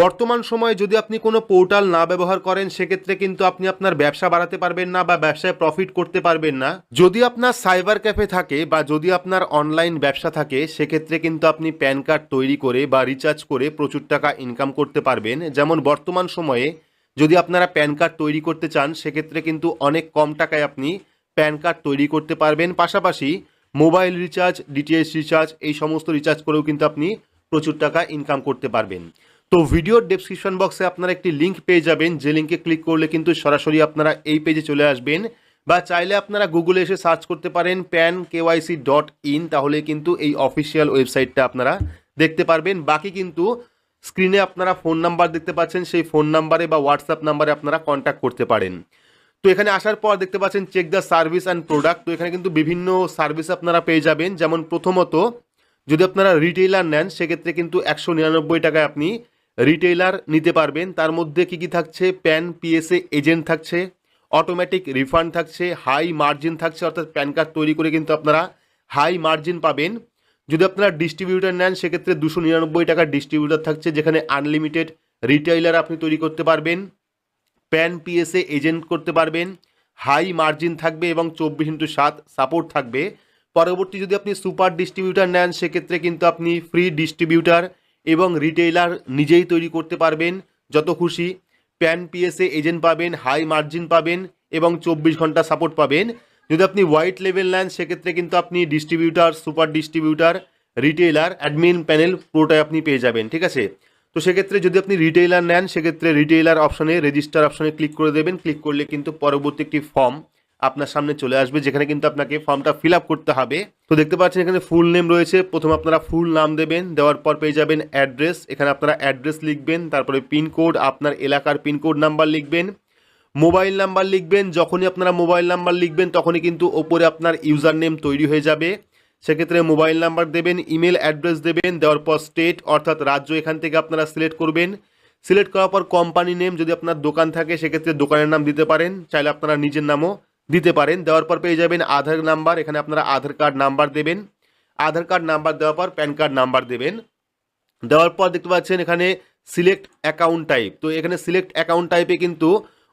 বর্তমান সময়ে যদি আপনি কোনো পোর্টাল না ব্যবহার করেন, সেক্ষেত্রে কিন্তু আপনি আপনার ব্যবসা বাড়াতে পারবেন না বা ব্যবসায় প্রফিট করতে পারবেন না। যদি আপনার সাইবার ক্যাফে থাকে বা যদি আপনার অনলাইন ব্যবসা থাকে, সেক্ষেত্রে কিন্তু আপনি প্যান কার্ড তৈরি করে বা রিচার্জ করে প্রচুর টাকা ইনকাম করতে পারবেন। যেমন বর্তমান সময়ে যদি আপনারা প্যান কার্ড তৈরি করতে চান, সেক্ষেত্রে কিন্তু অনেক কম টাকায় আপনি প্যান কার্ড তৈরি করতে পারবেন। পাশাপাশি মোবাইল রিচার্জ ডিটিএইচ রিচার্জ এই সমস্ত রিচার্জ করেও কিন্তু আপনি প্রচুর টাকা ইনকাম করতে পারবেন। তো ভিডিওর ডেসক্রিপশন বক্সে আপনারা একটি লিঙ্ক পেয়ে যাবেন। যে লিঙ্কে ক্লিক করলে কিন্তু সরাসরি আপনারা এই পেজে চলে আসবেন। বা চাইলে আপনারা গুগলে এসে সার্চ করতে পারেন প্যান কেওয়াইসি ডট ইন তাহলে কিন্তু এই অফিসিয়াল ওয়েবসাইটটা আপনারা দেখতে পারবেন। বাকি কিন্তু স্ক্রিনে আপনারা ফোন নাম্বার দেখতে পাচ্ছেন, সেই ফোন নাম্বারে বা হোয়াটসঅ্যাপ নাম্বারে আপনারা কন্ট্যাক্ট করতে পারেন। তো এখানে আসার পর দেখতে পাচ্ছেন check the service and product তো এখানে কিন্তু বিভিন্ন সার্ভিস আপনারা পেয়ে যাবেন। যেমন প্রথমত, যদি আপনারা রিটেইলার নেন, সেক্ষেত্রে কিন্তু একশো নিরানব্বই টাকায় আপনি রিটেইলার নিতে পারবেন। তার মধ্যে কি কি থাকছে? প্যান, পিএসএ এজেন্ট থাকছে, অটোমেটিক রিফান্ড থাকছে, হাই মার্জিন থাকছে, অর্থাৎ প্যান কার্ড তৈরি করে কিন্তু আপনারা হাই মার্জিন পাবেন। যদি আপনারা ডিস্ট্রিবিউটার নেন, সেক্ষেত্রে দুশো নিরানব্বই টাকার ডিস্ট্রিবিউটার থাকছে, যেখানে আনলিমিটেড রিটেইলার আপনি তৈরি করতে পারবেন। প্যান, পিএসএ এজেন্ট করতে পারবেন, হাই মার্জিন থাকবে এবং চব্বিশ ইন্টু সাত সাপোর্ট থাকবে। পরবর্তী যদি আপনি সুপার ডিস্ট্রিবিউটার নেন, সেক্ষেত্রে কিন্তু আপনি ফ্রি ডিস্ট্রিবিউটার এবং রিটেইলার নিজেই তৈরি করতে পারবেন। যত খুশি প্যান পিএসএ এজেন্ট পাবেন হাই মার্জিন পাবেন এবং চব্বিশ ঘণ্টা সাপোর্ট পাবেন। যদি আপনি হোয়াইট লেভেল নেন, সেক্ষেত্রে কিন্তু আপনি distributor super distributor retailer admin panel পুরোটাই আপনি পেয়ে যাবেন, ঠিক আছে? তো সেক্ষেত্রে যদি আপনি রিটেইলার নেন, সেক্ষেত্রে রিটেইলার অপশনে রেজিস্টার অপশনে ক্লিক করে দেবেন। ক্লিক করলে কিন্তু পরবর্তী একটি ফর্ম আপনার সামনে চলে আসবে, যেখানে কিন্তু আপনাকে ফর্মটা ফিল আপ করতে হবে। তো দেখতে পাচ্ছেন এখানে ফুল নেম রয়েছে। প্রথম আপনারা ফুল নাম দেবেন, দেওয়ার পর পেয়ে যাবেন অ্যাড্রেস এখানে আপনারা অ্যাড্রেস লিখবেন, তারপরে পিনকোড আপনার এলাকার পিনকোড নাম্বার লিখবেন। মোবাইল নাম্বার লিখবেন, যখনই আপনারা মোবাইল নাম্বার লিখবেন, তখনই কিন্তু ওপরে আপনার ইউজার নেম তৈরি হয়ে যাবে। সেক্ষেত্রে মোবাইল নাম্বার দেবেন ইমেল অ্যাড্রেস দেবেন, দেওয়ার পর স্টেট অর্থাৎ রাজ্য এখান থেকে আপনারা সিলেক্ট করবেন। সিলেক্ট করার পর কোম্পানি নেম যদি আপনার দোকান থাকে, সেক্ষেত্রে দোকানের নাম দিতে পারেন। চাইলে আপনারা নিজের নামও দিতে পারেন। দেওয়ার পর পেয়ে যাবেন আধার নাম্বার। এখানে আপনারা আধার কার্ড নাম্বার দেবেন। আধার কার্ড নাম্বার দেওয়ার পর প্যান কার্ড নাম্বার দেবেন। দেওয়ার পর দেখতে পাচ্ছেন এখানে সিলেক্ট অ্যাকাউন্ট টাইপ। তো এখানে সিলেক্ট অ্যাকাউন্ট টাইপে কিন্তু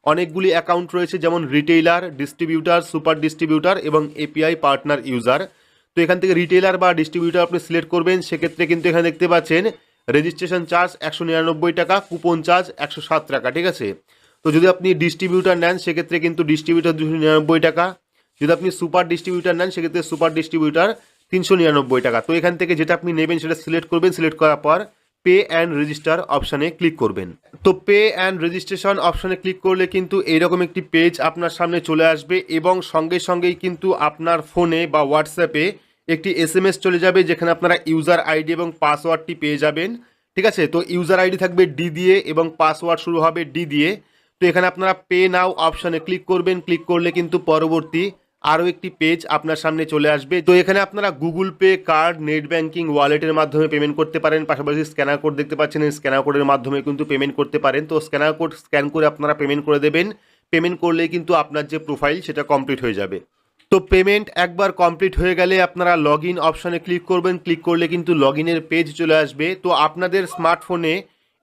অনেকগুলি অ্যাকাউন্ট রয়েছে, যেমন রিটেইলার, ডিস্ট্রিবিউটার, সুপার ডিস্ট্রিবিউটার এবং এপিআই পার্টনার ইউজার। তো এখান থেকে রিটেইলার বা ডিস্ট্রিবিউটার আপনি সিলেক্ট করবেন। সেক্ষেত্রে কিন্তু এখানে দেখতে পাচ্ছেন রেজিস্ট্রেশন চার্জ একশো নিরানব্বই টাকা, কুপন চার্জ একশো সাত টাকা, ঠিক আছে? তো যদি আপনি ডিস্ট্রিবিউটার নেন, সেক্ষেত্রে কিন্তু ডিস্ট্রিবিউটার দুশো নিরানব্বই টাকা। যদি আপনি সুপার ডিস্ট্রিবিউটার নেন, সেক্ষেত্রে সুপার ডিস্ট্রিবিউটার তিনশো নিরানব্বই টাকা। তো এখান থেকে যেটা আপনি নেবেন, সেটা সিলেক্ট করবেন। সিলেক্ট করার পর পে অ্যান্ড রেজিস্টার অপশানে ক্লিক করবেন। তো পে অ্যান্ড রেজিস্ট্রেশন অপশানে ক্লিক করলে কিন্তু এইরকম একটি পেজ আপনার সামনে চলে আসবে এবং সঙ্গে সঙ্গেই কিন্তু আপনার ফোনে বা হোয়াটসঅ্যাপে একটি এস এম এস চলে যাবে, যেখানে আপনারা ইউজার আইডি এবং পাসওয়ার্ডটি পেয়ে যাবেন। ঠিক আছে? তো ইউজার আইডি থাকবে ডি দিয়ে এবং পাসওয়ার্ড শুরু হবে ডি দিয়ে। তো এখানে আপনারা পে নাও অপশানে ক্লিক করবেন। ক্লিক করলে কিন্তু পরবর্তী আরও একটি পেজ আপনার সামনে চলে আসবে। তো এখানে আপনারা Google Pay card net banking ওয়ালেটের মাধ্যমে পেমেন্ট করতে পারেন। পাশাপাশি স্ক্যানার কোড দেখতে পাচ্ছেন। স্ক্যানার কোডের মাধ্যমে কিন্তু পেমেন্ট করতে পারেন। তো স্ক্যানার কোড স্ক্যান করে আপনারা পেমেন্ট করে দেবেন। পেমেন্ট করলে কিন্তু আপনার যে প্রোফাইল সেটা কমপ্লিট হয়ে যাবে। তো পেমেন্ট একবার কমপ্লিট হয়ে গেলে আপনারা লগ ইন অপশানে ক্লিক করবেন। ক্লিক করলে কিন্তু লগ ইনের পেজ চলে আসবে। তো আপনাদের স্মার্টফোনে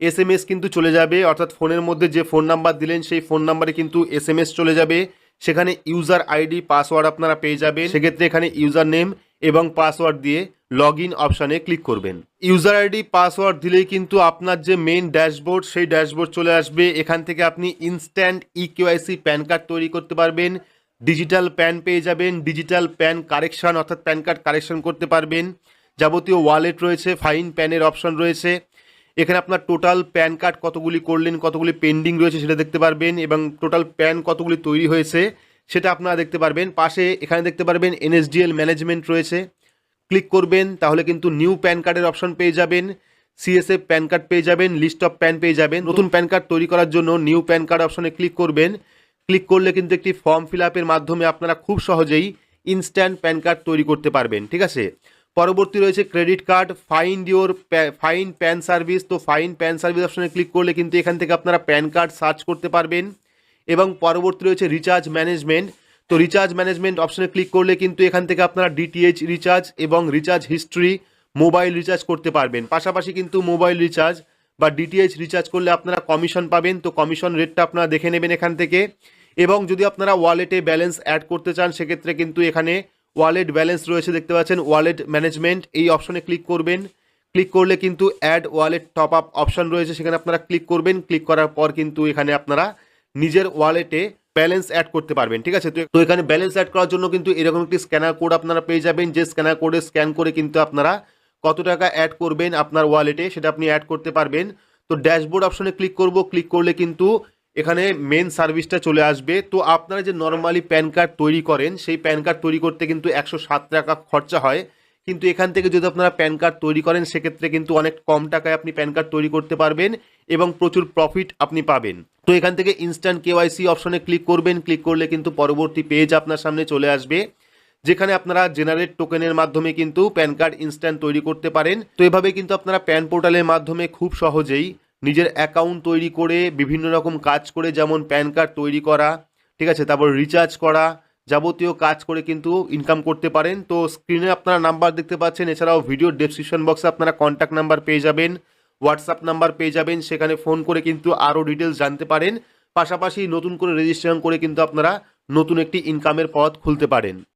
এস এম এস কিন্তু চলে যাবে, অর্থাৎ ফোনের মধ্যে যে ফোন নাম্বার দিলেন, সেই ফোন নাম্বারে কিন্তু এস এম এস চলে যাবে। সেখানে ইউজার আইডি পাসওয়ার্ড আপনারা পেয়ে যাবেন। সেক্ষেত্রে এখানে ইউজার নেম এবং পাসওয়ার্ড দিয়ে লগ ইন অপশানে ক্লিক করবেন। ইউজার আইডি পাসওয়ার্ড দিলেই কিন্তু আপনার যে মেন ড্যাশবোর্ড সেই ড্যাশবোর্ড চলে আসবে। এখান থেকে আপনি instant e KYC PAN card তৈরি করতে পারবেন। ডিজিটাল প্যান পেয়ে যাবেন। ডিজিটাল প্যান কারেকশন অর্থাৎ প্যান কার্ড কারেকশন করতে পারবেন। যাবতীয় ওয়ালেট রয়েছে ফাইন প্যানের অপশন রয়েছে। এখানে আপনার টোটাল প্যান কার্ড কতগুলি করলেন, কতগুলি পেন্ডিং রয়েছে সেটা দেখতে পারবেন এবং টোটাল প্যান কতগুলি তৈরি হয়েছে সেটা আপনারা দেখতে পারবেন। পাশে এখানে দেখতে পারবেন এনএসডিএল ম্যানেজমেন্ট রয়েছে। ক্লিক করবেন, তাহলে কিন্তু নিউ প্যান কার্ডের অপশন পেয়ে যাবেন। সিএসএফ প্যান কার্ড পেয়ে যাবেন লিস্ট অফ প্যান পেয়ে যাবেন। নতুন প্যান কার্ড তৈরি করার জন্য নিউ প্যান কার্ড অপশনে ক্লিক করবেন। ক্লিক করলে কিন্তু একটি ফর্ম ফিল মাধ্যমে আপনারা খুব সহজেই ইনস্ট্যান্ট প্যান কার্ড তৈরি করতে পারবেন, ঠিক আছে? পরবর্তী রয়েছে credit card find your fine PAN service তো ফাইন প্যান সার্ভিস অপশানে ক্লিক করলে কিন্তু এখান থেকে আপনারা প্যান কার্ড সার্চ করতে পারবেন। এবং পরবর্তী রয়েছে রিচার্জ ম্যানেজমেন্ট তো রিচার্জ ম্যানেজমেন্ট অপশানে ক্লিক করলে কিন্তু এখান থেকে আপনারা ডিটিএইচ রিচার্জ এবং রিচার্জ হিস্ট্রি মোবাইল রিচার্জ করতে পারবেন। পাশাপাশি কিন্তু মোবাইল রিচার্জ বা ডিটিএইচ রিচার্জ করলে আপনারা কমিশন পাবেন, তো কমিশন রেটটা আপনারা দেখে নেবেন এখান থেকে। এবং যদি আপনারা ওয়ালেটে ব্যালেন্স অ্যাড করতে চান, সেক্ষেত্রে কিন্তু এখানে ওয়ালেট ব্যালেন্স রয়েছে, দেখতে পাচ্ছেন, ওয়ালেট ম্যানেজমেন্ট, এই অপশনে ক্লিক করবেন। ক্লিক করলে কিন্তু add wallet top up option রয়েছে, সেখানে আপনারা ক্লিক করবেন। ক্লিক করার পর কিন্তু এখানে আপনারা নিজের ওয়ালেটে ব্যালেন্স অ্যাড করতে পারবেন, ঠিক আছে? তো এখানে ব্যালেন্স অ্যাড করার জন্য কিন্তু এরকম একটি স্ক্যানার কোড আপনারা পেয়ে যাবেন, যে স্ক্যানার কোডে স্ক্যান করে কিন্তু আপনারা কত টাকা অ্যাড করবেন আপনার ওয়ালেটে, সেটা আপনি অ্যাড করতে পারবেন। তো ড্যাশবোর্ড অপশনে ক্লিক করব, ক্লিক করলে কিন্তু এখানে মেন সার্ভিসটা চলে আসবে। তো আপনারা যে নর্মালি প্যান কার্ড তৈরি করেন, সেই প্যান কার্ড তৈরি করতে কিন্তু একশো সাত টাকা খরচা হয়। কিন্তু এখান থেকে যদি আপনারা প্যান কার্ড তৈরি করেন, সেক্ষেত্রে কিন্তু অনেক কম টাকায় আপনি প্যান কার্ড তৈরি করতে পারবেন এবং প্রচুর প্রফিট আপনি পাবেন। তো এখান থেকে ইনস্ট্যান্ট কেওয়াইসি অপশনে ক্লিক করবেন। ক্লিক করলে কিন্তু পরবর্তী পেজ আপনার সামনে চলে আসবে। যেখানে আপনারা জেনারেট টোকেনের মাধ্যমে কিন্তু প্যান কার্ড ইনস্ট্যান্ট তৈরি করতে পারেন। তো এভাবে কিন্তু আপনারা প্যান পোর্টালের মাধ্যমে খুব সহজেই নিজের অ্যাকাউন্ট তৈরি করে বিভিন্ন রকম কাজ করে, যেমন প্যান কার্ড তৈরি করা, ঠিক আছে? তারপর রিচার্জ করা যাবতীয় কাজ করে কিন্তু ইনকাম করতে পারেন। তো স্ক্রিনে আপনারা নাম্বার দেখতে পাচ্ছেন, এছাড়াও ভিডিও ডেসক্রিপশন বক্সে আপনারা কন্ট্যাক্ট নাম্বার পেয়ে যাবেন হোয়াটসঅ্যাপ নাম্বার পেয়ে যাবেন, সেখানে ফোন করে কিন্তু আরও ডিটেলস জানতে পারেন। পাশাপাশি নতুন করে রেজিস্ট্রেশন করে কিন্তু আপনারা নতুন একটি ইনকামের পথ খুলতে পারেন।